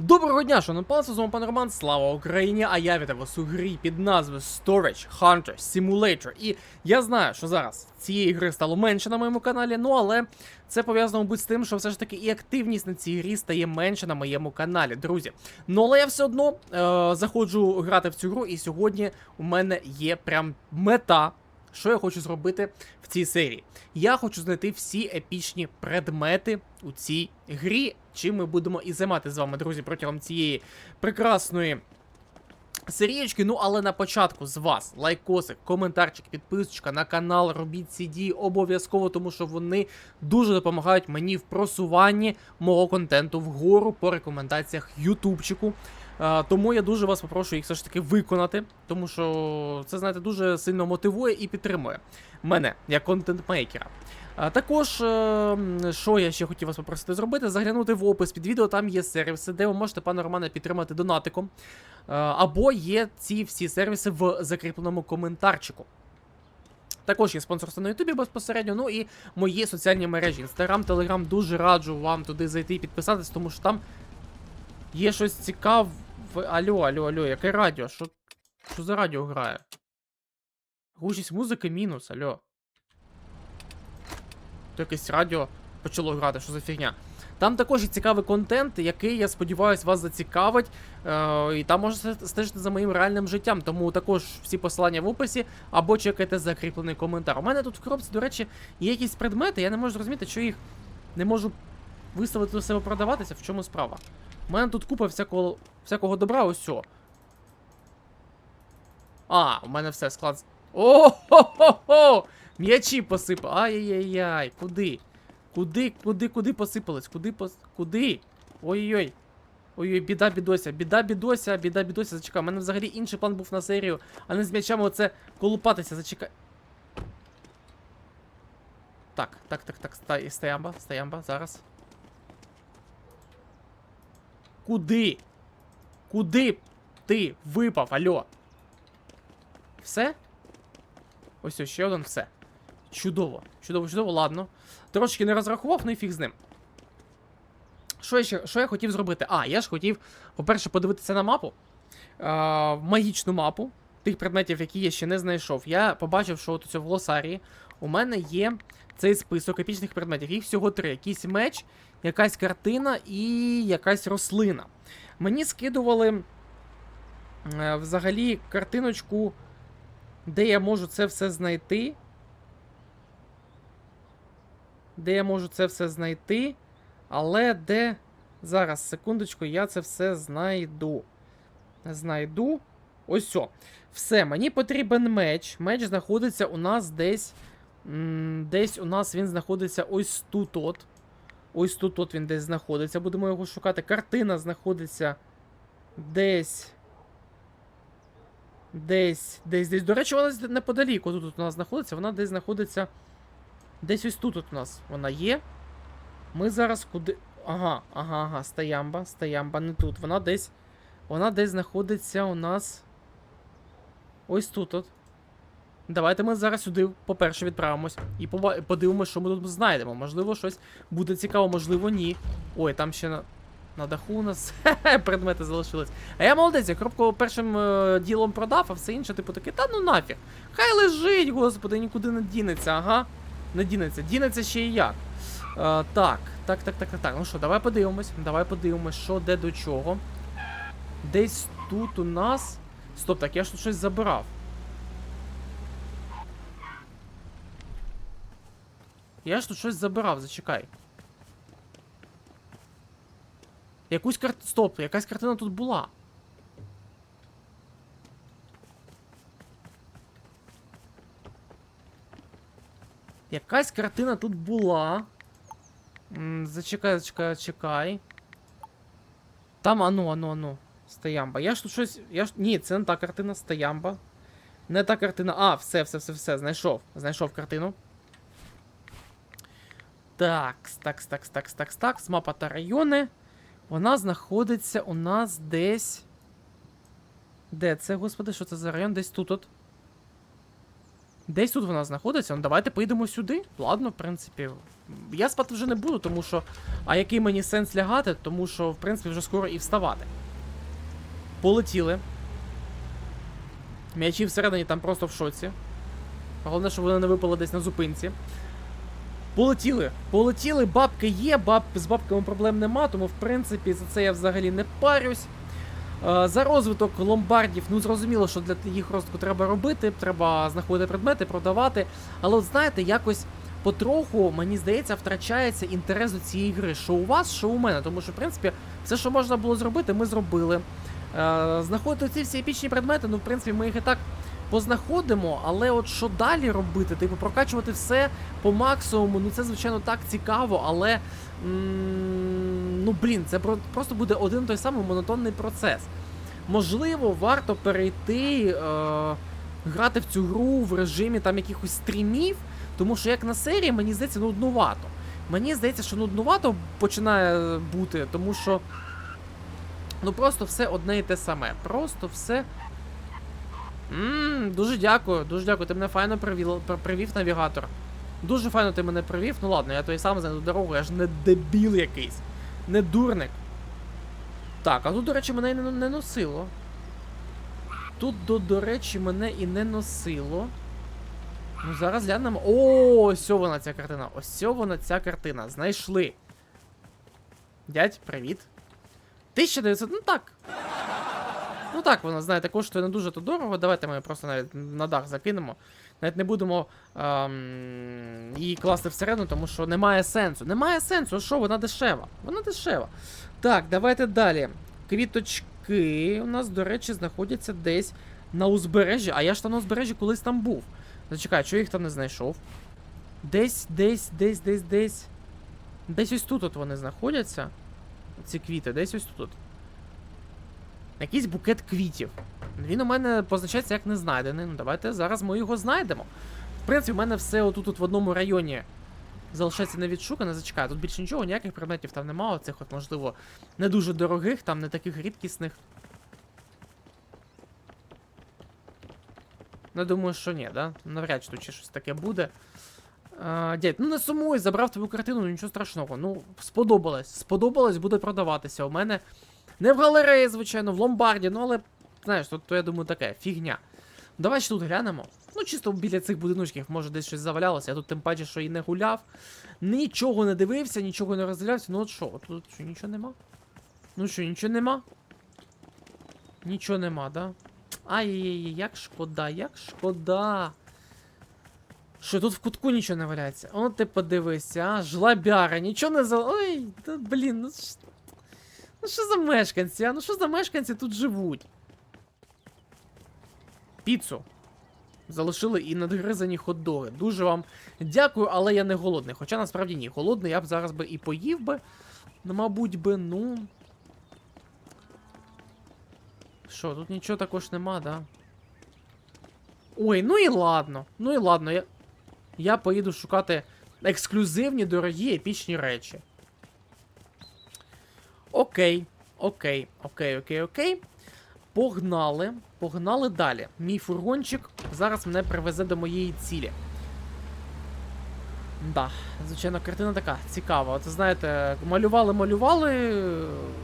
Доброго дня, шановні панство, з вами пан Роман, слава Україні! А я вітаю вас у грі під назвою Storage Hunter Simulator. І я знаю, що зараз цієї гри стало менше на моєму каналі, ну але це пов'язано, мабуть, з тим, що все ж таки і активність на цій грі стає менше на моєму каналі, друзі. Ну але я все одно е- заходжу грати в цю гру, і сьогодні у мене є прям мета. Що я хочу зробити в цій серії? Я хочу знайти всі епічні предмети у цій грі, чим ми будемо і займати з вами, друзі, протягом цієї прекрасної серієчки. Ну, але на початку з вас лайкосик, коментарчик, підписочка на канал, робіть ці дії обов'язково, тому що вони дуже допомагають мені в просуванні мого контенту вгору по рекомендаціях Ютубчику. Е, Тому я дуже вас попрошу їх все ж таки виконати, тому що це, знаєте, дуже сильно мотивує і підтримує мене як контент-мейкера. А також, е, що я ще хотів вас попросити зробити, заглянути в опис під відео, там є сервіси, де ви можете пана Романа підтримати донатиком. Е, Або є ці всі сервіси в закріпленому коментарчику. Також є спонсорство на Ютубі безпосередньо, ну і мої соціальні мережі. Інстаграм, Телеграм, дуже раджу вам туди зайти і підписатись, тому що там є щось цікаве. Алло, алло, алло, яке радіо? Що, що за радіо грає? Гучність музики мінус, алло. То якесь радіо почало грати, що за фігня. Там також є цікавий контент, який, я сподіваюся, вас зацікавить. Е, і там можна стежити за моїм реальним життям. Тому також всі посилання в описі або чекайте закріплений коментар. У мене тут в коробці, до речі, є якісь предмети, я не можу зрозуміти, що їх не можу виставити до себе продаватися. В чому справа? У мене тут купа всякого, всякого добра, ось цього. А, у мене все склад. О-хо-хо-хо! М'ячі посипав. Ай-яй-яй, куди? Куди, куди, куди посипались? Куди пос... Куди? Ой-ой-ой. Ой-ой, біда бідося, біда бідося, біда бідося, зачекай. У мене взагалі інший план був на серію, а не з м'ячами оце колупатися, зачекай. Так, так, так, так, стай, стоямба, стоямба, зараз. Куди? Куди ти випав, альо? Все? Ось ось ще один все. Чудово, чудово, чудово, ладно. Трошки не розрахував, ну і фіг з ним. Що я, ще, що я хотів зробити? А, я ж хотів, по-перше, подивитися на мапу. А, магічну мапу тих предметів, які я ще не знайшов. Я побачив, що от у цьому в глосарії у мене є цей список епічних предметів. Їх всього три: якийсь меч, якась картина і якась рослина. Мені скидували е, взагалі картиночку, де я можу це все знайти. Де я можу це все знайти. Але де. Зараз, секундочку, я це все знайду. Знайду. Ось. Все, мені потрібен меч. Меч знаходиться у нас десь. Десь у нас він знаходиться ось тут. от. Ось тут от він десь знаходиться. Будемо його шукати. Картина знаходиться десь. Десь, десь, десь. До речі, вона неподалік. Тут у нас знаходиться. Вона десь знаходиться. Десь ось тут от у нас вона є. Ми зараз куди. Ага, ага, ага, стоямба, стоямба, не тут. Вона десь. Вона десь знаходиться у нас. Ось тут от. Давайте ми зараз сюди, по-перше, відправимось і подивимося, що ми тут знайдемо. Можливо, щось буде цікаво, можливо, ні. Ой, там ще на, на даху у нас предмети залишились. А я молодець, я коробку першим е, ділом продав, а все інше, типу, таке, та ну нафіг. Хай лежить, господи, нікуди не дінеться, ага. Не дінеться. Дінеться ще і як. Е, так, так, так, так, так, так. Ну що, давай подивимось. Давай подивимось, що де до чого. Десь тут у нас. Стоп, так я ж тут щось забирав. Я ж тут щось забирав, зачекай. Якусь карт... Стоп, якась картина тут була. Якась картина тут була. М, Зачекай, зачекай, зачекай. Там ану, ану, ану. Стоямба. Я ж тут щось. Я ж... Ні, це не та картина, стоямба. Не та картина. А, все, все, все, все. Знайшов. Знайшов картину. Такс, такс, такс, такс, такс, такс. Мапа та райони. Вона знаходиться у нас десь. Де це, господи, що це за район? Десь тут от. Десь тут вона знаходиться. Ну давайте поїдемо сюди. Ладно, в принципі. Я спати вже не буду, тому що. А який мені сенс лягати, тому що, в принципі, вже скоро і вставати. Полетіли. М'ячі всередині там просто в шоці. Головне, щоб вони не випали десь на зупинці. Полетіли. Полетіли, бабки є, баб... з бабками проблем нема, тому в принципі за це я взагалі не парюсь. Е, За розвиток ломбардів, ну зрозуміло, що для їх розвитку треба робити, треба знаходити предмети, продавати. Але от знаєте, якось потроху, мені здається, втрачається інтерес до цієї гри. Що у вас, що у мене. Тому що, в принципі, все, що можна було зробити, ми зробили. Е, Знаходити ці всі епічні предмети, ну, в принципі, ми їх і так познаходимо, але от що далі робити? Типу, прокачувати все по максимуму, ну це, звичайно, так цікаво, але. м, Ну, блін, це про- просто буде один той самий монотонний процес. Можливо, варто перейти, е, грати в цю гру в режимі там якихось стрімів, тому що як на серії, мені здається, нуднувато. Мені здається, що нуднувато починає бути, тому що. Ну просто все одне і те саме. Просто все. Ммм, дуже дякую, дуже дякую. Ти мене файно привів, привів навігатор. Дуже файно ти мене привів. Ну ладно, я то і сам знайду дорогу, я ж не дебіл якийсь. Не дурник. Так, а тут, до речі, мене і не, не носило. Тут, до, до речі, мене і не носило. Ну, зараз глянемо. О, ось вона ця картина. Ось вона ця картина. Знайшли. Дядь, привіт. 1900, ну так. Ну так, вона, знаєте, коштує не дуже то дорого. Давайте ми просто навіть на дах закинемо. Навіть не будемо ем, її класти всередину, тому що немає сенсу. Немає сенсу, що вона дешева. Вона дешева. Так, давайте далі. Квіточки у нас, до речі, знаходяться десь на узбережжі. А я ж там на узбережжі колись там був. Зачекай, я їх там не знайшов? Десь, десь, десь, десь, десь. Десь ось тут от вони знаходяться. Ці квіти, десь ось тут. Якийсь букет квітів. Він у мене позначається як не знайдений. Ну давайте зараз ми його знайдемо. В принципі, у мене все отут от в одному районі залишається не відшукане. Зачекаю, тут більше нічого, ніяких предметів там немає. Оцих от, можливо, не дуже дорогих, там не таких рідкісних. Ну, думаю, що ні, да? Навряд чи тут ще щось таке буде. А, дядь, ну не сумуй, забрав твою картину, ну, нічого страшного. Ну, сподобалось. Сподобалось, буде продаватися. У мене не в галереї, звичайно, в ломбарді, ну але, знаєш, тут, то я думаю, таке, фігня. Давай ще тут глянемо. Ну, чисто біля цих будиночків, може десь щось завалялося. Я тут тим паче, що і не гуляв. Нічого не дивився, нічого не роздивлявся. Ну от що, тут що, нічого нема? Ну що, нічого нема? Нічого нема, да? Ай-яй-яй, як шкода, як шкода. Що тут в кутку нічого не валяється? О, ти подивися, а, жлобяра, нічого не за. Ой, та блін, ну ж. Ну що за мешканці, а? Ну що за мешканці тут живуть? Піцу. Залишили і надгризані хот-доги. Дуже вам дякую, але я не голодний. Хоча насправді ні. Голодний я б зараз би і поїв би. Ну, мабуть би, ну. Що, тут нічого також нема, да? Ой, ну і ладно. Ну і ладно, я. Я поїду шукати ексклюзивні, дорогі, епічні речі. Окей, окей, окей, окей, окей. Погнали. Погнали далі. Мій фургончик зараз мене привезе до моєї цілі. Да, звичайно, картина така цікава. От знаєте, малювали, малювали,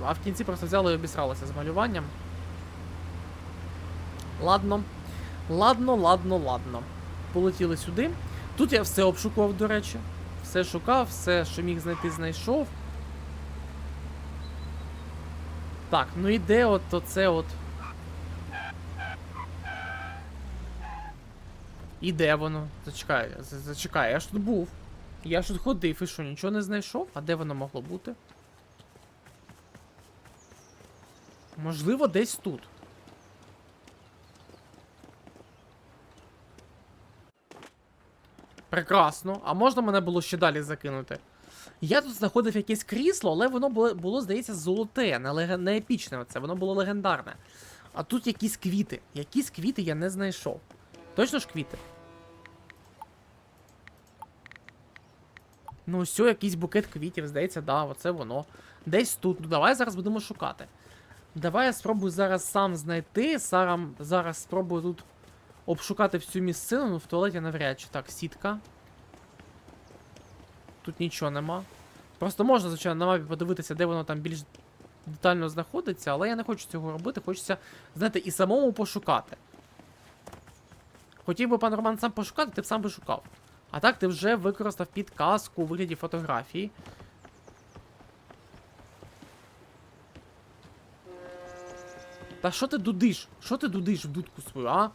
а в кінці просто взяли і обісралися з малюванням. Ладно. Ладно, ладно, ладно. Полетіли сюди. Тут я все обшукував, до речі. Все шукав, все, що міг знайти, знайшов. Так, ну і де от оце от. І де воно? Зачекай, зачекай, я ж тут був. Я ж тут ходив і що, нічого не знайшов? А де воно могло бути? Можливо, десь тут. Прекрасно. А можна мене було ще далі закинути? Я тут знаходив якесь крісло, але воно було, було здається, золоте, не, не епічне оце, воно було легендарне. А тут якісь квіти. Якісь квіти я не знайшов. Точно ж квіти? Ну, ось якийсь букет квітів, здається, да, оце воно. Десь тут. Ну давай зараз будемо шукати. Давай я спробую зараз сам знайти. Сарам зараз спробую тут обшукати всю місцину, ну в туалеті навряд чи. Так, сітка. Тут нічого нема. Просто можна, звичайно, на мапі подивитися, де воно там більш детально знаходиться, але я не хочу цього робити. Хочеться, знаєте, і самому пошукати. Хотів би пан Роман сам пошукати, ти б сам би шукав. А так ти вже використав підказку у вигляді фотографії. Та що ти дудиш? Що ти дудиш в дудку свою, а?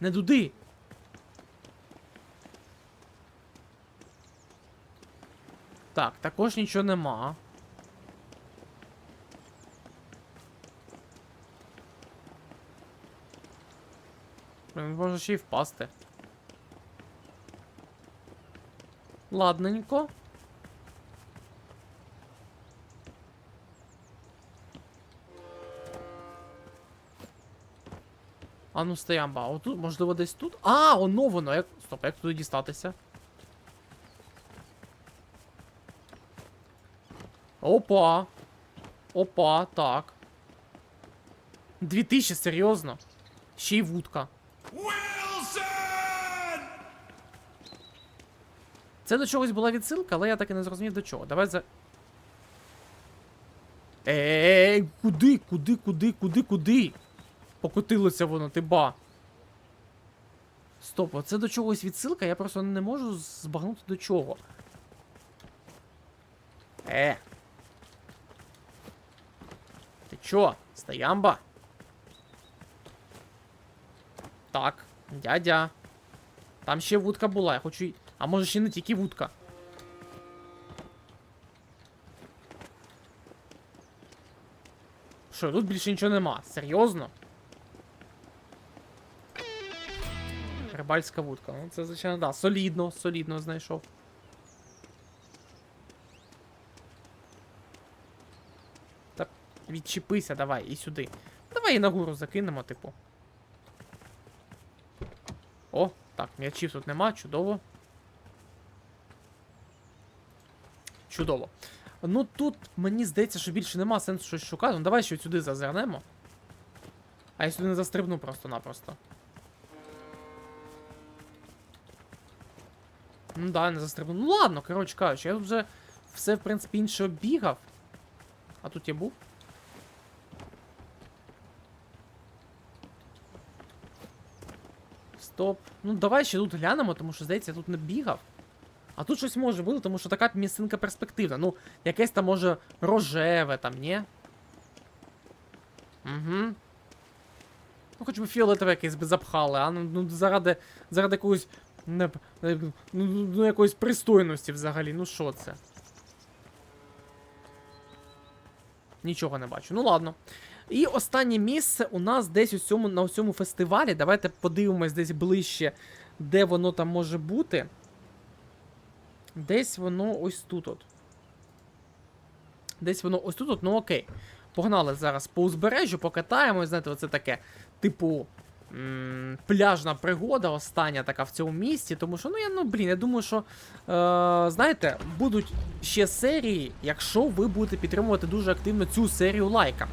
Не дуди. Так, також нічого нема. Блін, Може ще й впасти. Ладненько. А ну стоямба, а отут, можливо, десь тут. А, воно воно. Як... Стоп, як туди дістатися? Опа. Опа, так. 2000, серйозно. Ще й вудка. Це до чогось була відсилка, але я так і не зрозумів до чого. Давай за. Ей, куди, куди, куди, куди, куди? Покотилося воно, ти ба. Стоп, а це до чогось відсилка, я просто не можу збагнути до чого. Е. Чо? Стоямба? Так, дядя. Там ще вудка була, я хочу. А може ще не тільки вудка. Що, тут більше нічого нема? Серйозно? Рибальська вудка. Ну, це, звичайно, да. Солідно, солідно знайшов. Так, відчепися, давай, і сюди. Давай і нагору закинемо, типу. О, так, м'ячів тут нема, чудово. Чудово. Ну тут мені здається, що більше нема сенсу щось шукати. Ну давай ще сюди зазирнемо. А я сюди не застрибну просто-напросто. Ну да, не застрибну. Ну ладно, коротше кажучи, я тут вже все, в принципі, інше оббігав. А тут я був. Стоп. Ну давай ще тут глянемо, тому що, здається, я тут не бігав. А тут щось може бути, тому що така місцинка перспективна. Ну, якесь там може рожеве там, ні? Угу. Ну, хоч би фіолетове якесь би запхали, а ну, ну заради, заради якогось. Не, не, ну, ну, якоїсь пристойності взагалі. Ну що це? Нічого не бачу. Ну ладно. І останнє місце у нас десь у цьому, на цьому фестивалі. Давайте подивимось десь ближче, де воно там може бути. Десь воно ось тут. от. Десь воно ось тут, от, ну окей. Погнали зараз по узбережжю, покатаємось, знаєте, оце таке, типу. Пляжна пригода, остання така в цьому місці, тому що, ну я ну блін, я думаю, що е, знаєте, будуть ще серії, якщо ви будете підтримувати дуже активно цю серію лайками.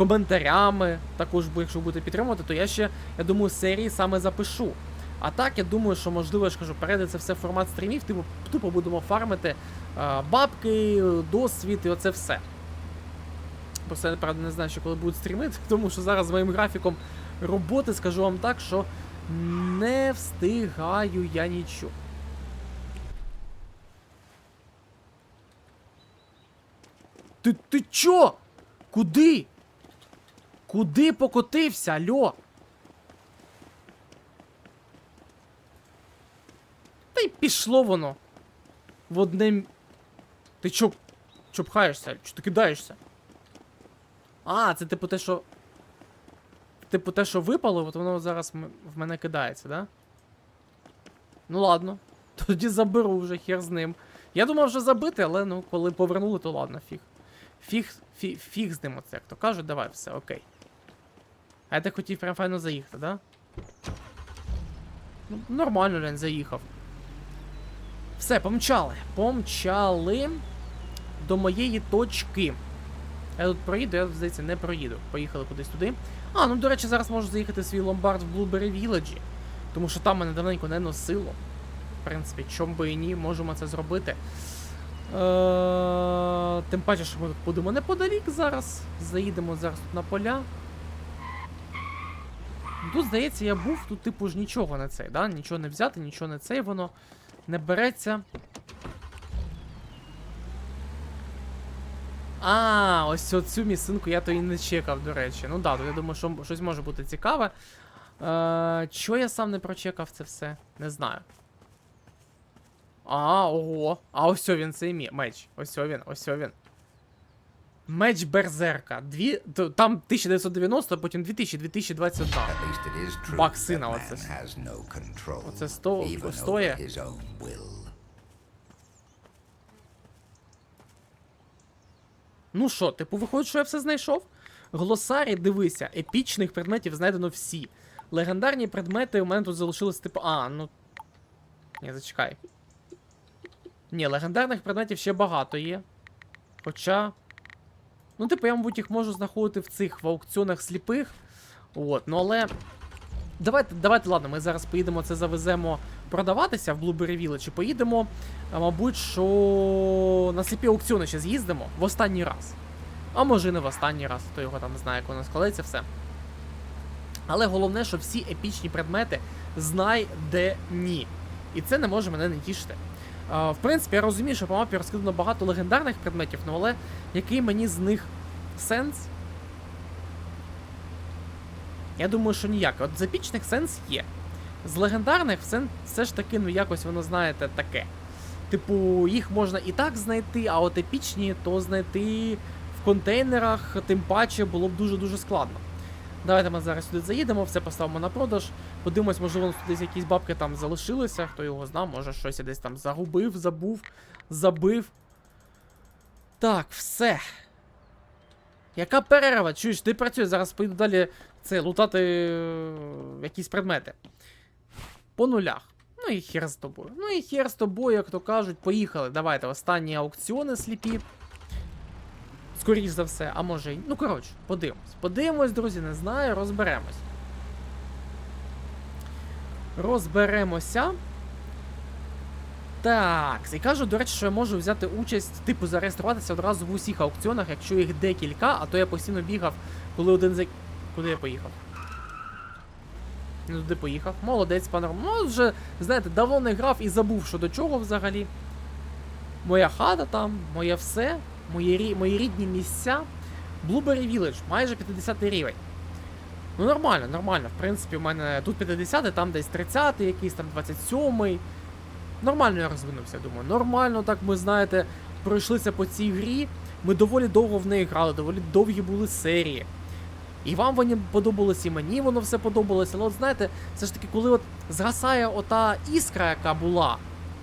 Коментарями, також, якщо будете підтримувати, то я ще, я думаю, серії саме запишу. А так, я думаю, що можливо, я ж кажу, перейде це все в формат стрімів, типу, тупо будемо фармити е, бабки, досвід і оце все. Просто я правда не знаю, що коли будуть стрімити, тому що зараз з моїм графіком роботи скажу вам так, що не встигаю я нічого. Ти, ти чо? Куди? Куди покотився, альо? Та й пішло воно. В одне. Ти чо. Чо пхаєшся? Чо ти кидаєшся? А, це типу те, що. Типу те, що випало, от воно зараз в мене кидається, да? Ну ладно. Тоді заберу вже хер з ним. Я думав вже забити, але ну, коли повернули, то ладно, фіг. Фіг, фіг, фіг з ним оце, як то кажуть, давай, все, окей. А так хотів прям файно заїхати, да? Ну, нормально, Лен, заїхав. Все, помчали. Помчали до моєї точки. Я тут проїду, я здається, не проїду. Поїхали кудись туди. А, ну до речі, зараз можу заїхати в свій ломбард в Blueberry Village. Тому що там мене давненько не носило. В принципі, чом би і ні, можемо це зробити. Е, Тим паче, що ми тут будемо неподалік зараз. Заїдемо зараз тут на поля. Тут, здається, я був, тут, типу, ж нічого не цей, да? Нічого не взяти, нічого не цей, воно не береться. А, ось цю місцинку я то і не чекав, до речі. Ну да, то я думаю, що щось може бути цікаве. Е, чого я сам не прочекав це все? Не знаю. А, ого. А ось він цей меч. Ось він, ось він. Меч Берзерка. Дві, там 1990, потім 2000, 2021. At least it is true Бак сина, man оце. Оце сто- стоє. Ну що, типу, виходить, що я все знайшов? Глосарі, дивися, епічних предметів знайдено всі. Легендарні предмети у мене тут залишилось, типу. А, ну. Ні, зачекай. Ні, легендарних предметів ще багато є. Хоча. Ну, типу, я, мабуть, їх можу знаходити в цих в аукціонах сліпих. От, ну але. Давайте, давайте, ладно, ми зараз поїдемо це завеземо продаватися в Blueberry Village поїдемо, мабуть, що на сліпі аукціони ще з'їздимо в останній раз. А може і не в останній раз, хто його там знає, як воно складеться все. Але головне, що всі епічні предмети знайдені. І це не може мене не тішити. В принципі, я розумію, що по мапі розкидано багато легендарних предметів, ну але який мені з них сенс? Я думаю, що ніякий. От з епічних сенс є. З легендарних все, все ж таки, ну якось воно, знаєте, таке. Типу, їх можна і так знайти, а от епічні, то знайти в контейнерах, тим паче було б дуже-дуже складно. Давайте ми зараз сюди заїдемо, все поставимо на продаж. Подивимось, можливо, тут десь якісь бабки там залишилися, хто його знав, може щось я десь там загубив, забув, забив. Так, все. Яка перерва? Чуєш, ти працюєш, зараз поїду далі це, лутати е, якісь предмети. По нулях. Ну і хер з тобою. Ну і хер з тобою, як то кажуть, поїхали. Давайте останні аукціони сліпі. Скоріш за все, а може й. Ну, коротше, подивимось. Подивимось, друзі, не знаю, розберемось. Розберемося. Так, і кажу, до речі, що я можу взяти участь, типу, зареєструватися одразу в усіх аукціонах, якщо їх декілька, а то я постійно бігав, коли один за. Куди я поїхав? Не туди поїхав. Молодець, пане Ром. Ну, вже, знаєте, давно не грав і забув, що до чого взагалі. Моя хата там, моє все, мої, мої рідні місця. Blueberry Village, майже 50 рівень. Ну, нормально, нормально. В принципі, у мене тут 50, там десь 30, якийсь там 27. Нормально я розвинувся, думаю. Нормально, так ми знаєте, пройшлися по цій грі. Ми доволі довго в неї грали, доволі довгі були серії. І вам вони подобалось, і мені воно все подобалося. Але от знаєте, все ж таки, коли от згасає ота іскра, яка була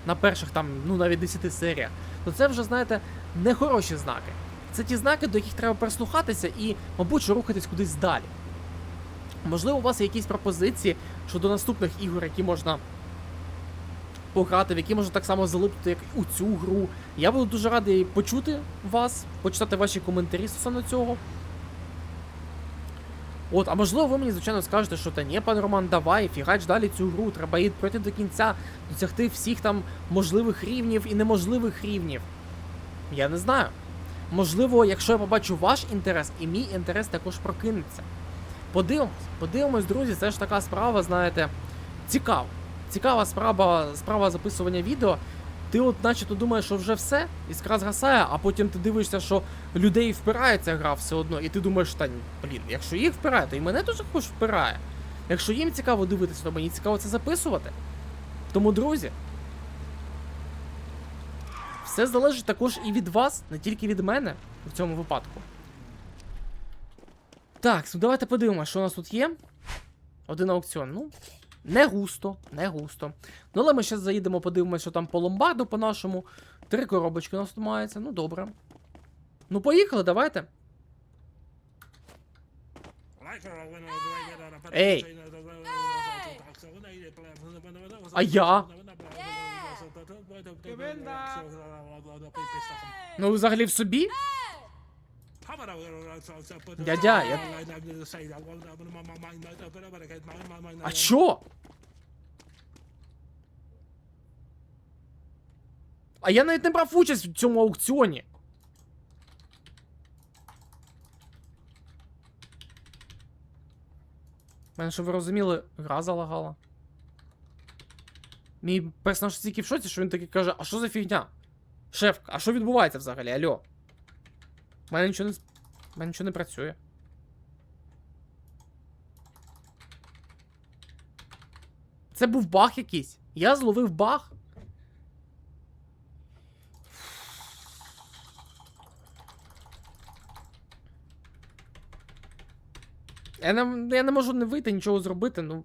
на перших там, ну навіть 10 серіях, то це вже, знаєте, не хороші знаки. Це ті знаки, до яких треба прислухатися і, мабуть, рухатись кудись далі. Можливо, у вас є якісь пропозиції щодо наступних ігор, які можна пограти, в які можна так само залипнути, як у цю гру. Я буду дуже радий почути вас, почитати ваші коментарі стосовно цього. От, а можливо, ви мені, звичайно, скажете, що та ні, пан Роман, давай, фігач далі цю гру, треба її пройти до кінця, досягти всіх там можливих рівнів і неможливих рівнів. Я не знаю. Можливо, якщо я побачу ваш інтерес, і мій інтерес також прокинеться. Подивимось, подивимось, друзі, це ж така справа, знаєте, цікава. Цікава справа, справа записування відео. Ти от начебто думаєш, що вже все, іскра згасає, а потім ти дивишся, що людей впирає ця гра все одно, і ти думаєш, та блін, якщо їх впирає, то і мене теж також впирає. Якщо їм цікаво дивитися, то мені цікаво це записувати. Тому, друзі, все залежить також і від вас, не тільки від мене в цьому випадку. Так, ну давайте подивимося, що у нас тут є. Один аукціон. Ну, не густо, не густо. Ну, але ми зараз заїдемо, подивимося, що там по ломбарду по нашому. Три коробочки у нас тут мається. Ну, добре. Ну, поїхали, давайте. Ей! А я? Ну, взагалі в собі? Дядя, я... А чо? А я навіть не брав участь в цьому аукціоні. Мене, щоб ви розуміли, гра залагала. Мій персонаж стільки в шоці, що він такий каже, а що за фігня? Шеф, а що відбувається взагалі? Алло? У мене нічого не. У мене нічого не працює. Це був баг якийсь. Я зловив баг. Я не, я не можу не вийти, нічого зробити, ну.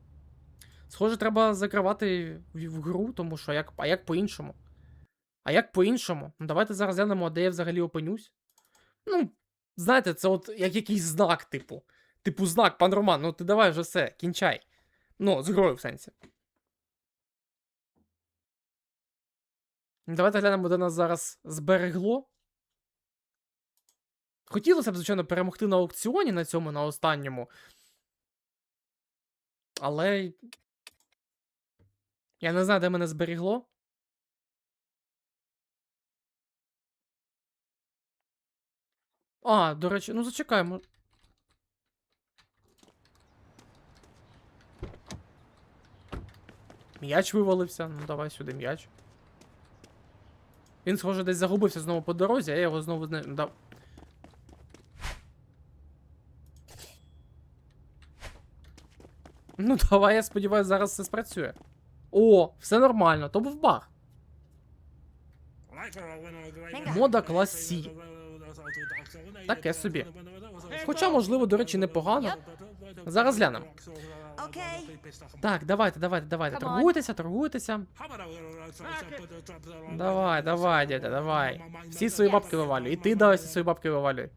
Схоже, треба закривати в, в гру, тому що як, а як по-іншому? А як по-іншому? Ну, давайте зараз глянемо, де я взагалі опинюсь. Ну, знаєте, це от як якийсь знак, типу. Типу, знак, пан Роман, ну ти давай вже все, кінчай. Ну, з грою в сенсі. Давайте глянемо, де нас зараз зберегло. Хотілося б, звичайно, перемогти на аукціоні на цьому, на останньому. Але. Я не знаю, де мене зберігло. А, до речі, ну зачекаємо. М'яч вивалився. Ну, давай сюди м'яч. Він, схоже, десь загубився знову по дорозі, а я його знову не. Ну, давай, я сподіваюся, зараз все спрацює. О, все нормально, то був баг. Мода клас C. Таке собі. Хоча, можливо, до речі, непогано. Зараз глянемо. Так, давайте, давайте, давайте. Торгуйтеся, торгуйтеся. Давай, давай, дядя, давай. Всі свої бабки вивалюй. І ти давай всі свої бабки вивалюй.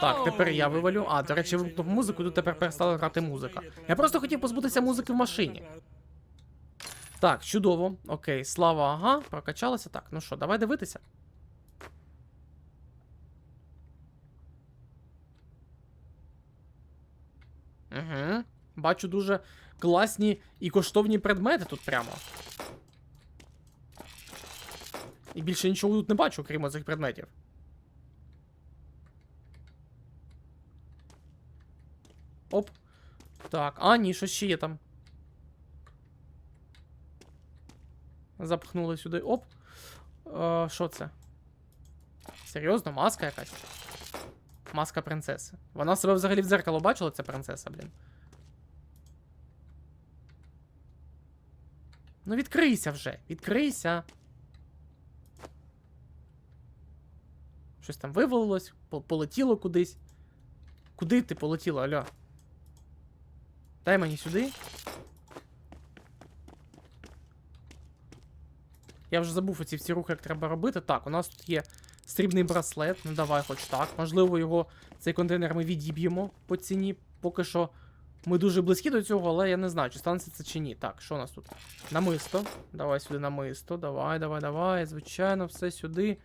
Так, тепер я вивалю. А, до речі, вимкнув музику, тут тепер перестала грати музика. Я просто хотів позбутися музики в машині. Так, чудово. Окей, слава, ага, прокачалася. Так, ну що, давай дивитися. Угу. Бачу дуже класні і коштовні предмети тут прямо. І більше нічого тут не бачу, крім цих предметів. Оп. Так, а, ні, що ще є там. Запхнули сюди. Оп. Е, Що це? Серйозно, маска якась? Маска принцеси. Вона себе взагалі в дзеркало бачила, ця принцеса, блін. Ну відкрийся вже, відкрийся. Щось там вивалилось, полетіло кудись. Куди ти полетіло, алло? Дай мені сюди. Я вже забув оці всі рухи, як треба робити. Так, у нас тут є срібний браслет. Ну давай, хоч так. Можливо, його цей контейнер ми відіб'ємо по ціні. Поки що ми дуже близькі до цього, але я не знаю, чи станеться це чи ні. Так, що у нас тут? Намисто. Давай сюди намисто. Давай, давай, давай. Звичайно, все сюди.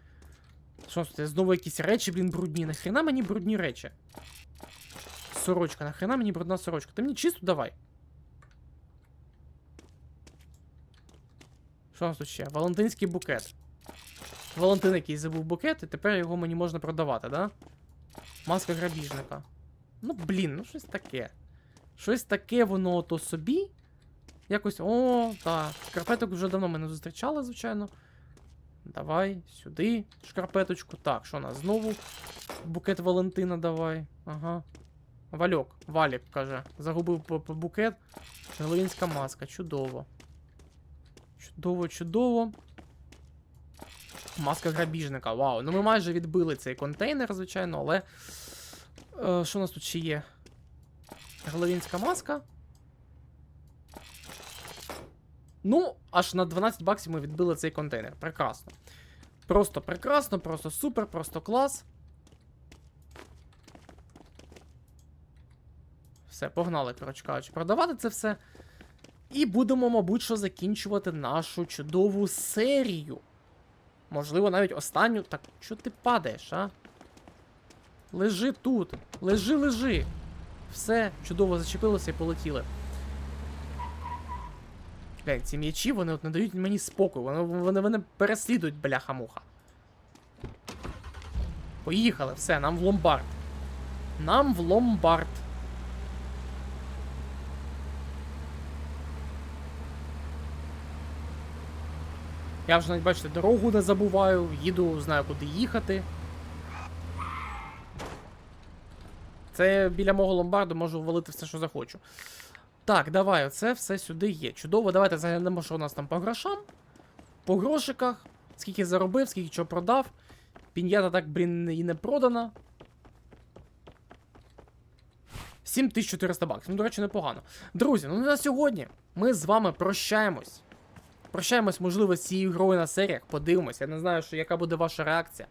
Що у нас тут? Знову якісь речі, блін, брудні. Нахрена мені брудні речі? Сорочка, нахрена мені брудна сорочка? Ти мені чисту давай. Що у нас тут ще? Валентинський букет. Валентин якийсь забув букет, і тепер його мені можна продавати, да? Маска грабіжника. Ну, блін, ну щось таке. Щось таке воно то собі. Якось. О, так. Шкарпеток вже давно мене зустрічали, звичайно. Давай, сюди, шкарпеточку. Так, що у нас знову? Букет Валентина давай. Ага. Вальок, Валік каже. Загубив бу- бу- букет. Головінська маска. Чудово. Чудово, чудово. Маска грабіжника. Вау. Ну ми майже відбили цей контейнер, звичайно, але. Е, що у нас тут ще є? Головінська маска. Ну, аж на 12 баксів ми відбили цей контейнер. Прекрасно. Просто прекрасно, просто супер, просто клас. Все, погнали, коротше кажучи, продавати це все. І будемо, мабуть, що закінчувати нашу чудову серію. Можливо, навіть останню. Так, що ти падаєш, а? Лежи тут. Лежи, лежи. Все, чудово зачепилося і полетіли. Блядь, ці м'ячі, вони от не дають мені спокою. Вони, вони, вони переслідують бляха-муха. Поїхали, все, нам в ломбард. Нам в ломбард. Я вже навіть бачите, дорогу не забуваю, їду, знаю куди їхати. Це біля мого ломбарду можу валити все, що захочу. Так, давай, оце все сюди є. Чудово, давайте заглянемо, що у нас там по грошам. По грошиках. Скільки заробив, скільки чого продав. Пін'ята так, блін, і не продана. 7400 баксів. Ну, до речі, непогано. Друзі, ну на сьогодні ми з вами прощаємось. Прощаємось, можливо, з цією грою на серіях, подивимось. Я не знаю, що, яка буде ваша реакція.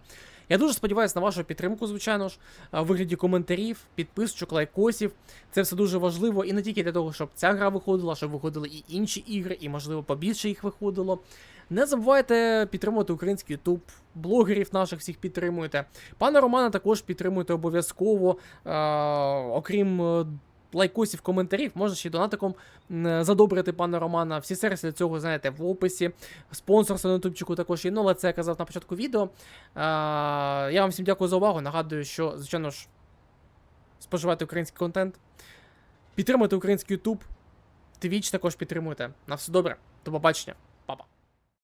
Я дуже сподіваюся на вашу підтримку, звичайно ж, в вигляді коментарів, підписочок, лайкосів. Це все дуже важливо і не тільки для того, щоб ця гра виходила, щоб виходили і інші ігри, і, можливо, побільше їх виходило. Не забувайте підтримувати український YouTube, блогерів наших всіх підтримуйте. Пана Романа також підтримуйте обов'язково. Е, окрім е, лайкосів, коментарів, можна ще донатиком задобрити пана Романа. Всі сервіси для цього знаєте в описі. Спонсорство на ютубчику також є. Ну, але це я казав на початку відео. Е, я вам всім дякую за увагу. Нагадую, що, звичайно ж, споживайте український контент. Підтримуйте український YouTube. Твіч також підтримуйте. На все добре. До побачення.